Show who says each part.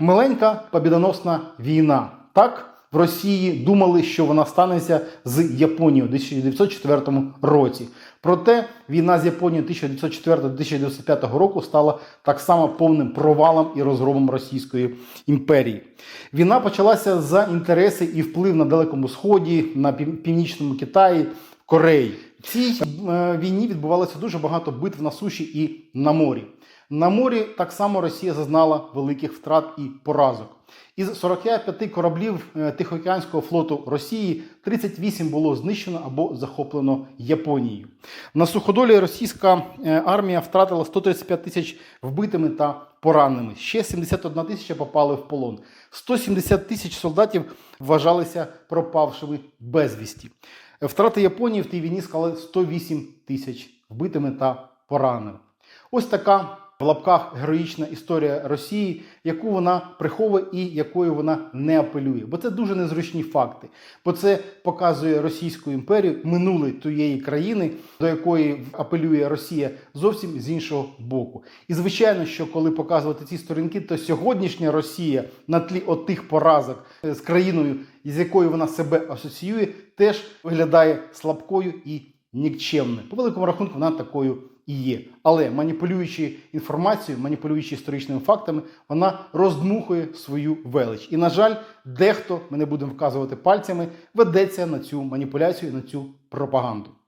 Speaker 1: Миленька побідоносна війна. Так, в Росії думали, що вона станеться з Японією у 1904 році. Проте війна з Японією 1904-1905 року стала так само повним провалом і розгромом Російської імперії. Війна почалася за інтереси і вплив на Далекому Сході, на Пів- Північному Китаї, Кореї. В цій е, війні відбувалося дуже багато битв на суші і на морі. На морі так само Росія зазнала великих втрат і поразок. Із 45 кораблів е, Тихоокеанського флоту Росії 38 було знищено або захоплено Японією. На суходолі російська е, армія втратила 135 тисяч вбитими та пораненими. Ще 71 тисяча попали в полон. 170 тисяч солдатів вважалися пропавшими безвісті. Втрати Японії в тій війні склали 108 тисяч вбитими та пораненими. Ось така в лапках героїчна історія Росії, яку вона приховує і якою вона не апелює. Бо це дуже незручні факти. Бо це показує Російську імперію минуле тієї країни, до якої апелює Росія, зовсім з іншого боку. І звичайно, що коли показувати ці сторінки, то сьогоднішня Росія на тлі отих поразок е, з країною, з якою вона себе асоціює, теж виглядає слабкою і нікчемною. По великому рахунку вона такою і є. Але маніпулюючи інформацією, маніпулюючи історичними фактами, вона роздмухує свою велич. І, на жаль, дехто, ми не будемо вказувати пальцями, ведеться на цю маніпуляцію, на цю пропаганду.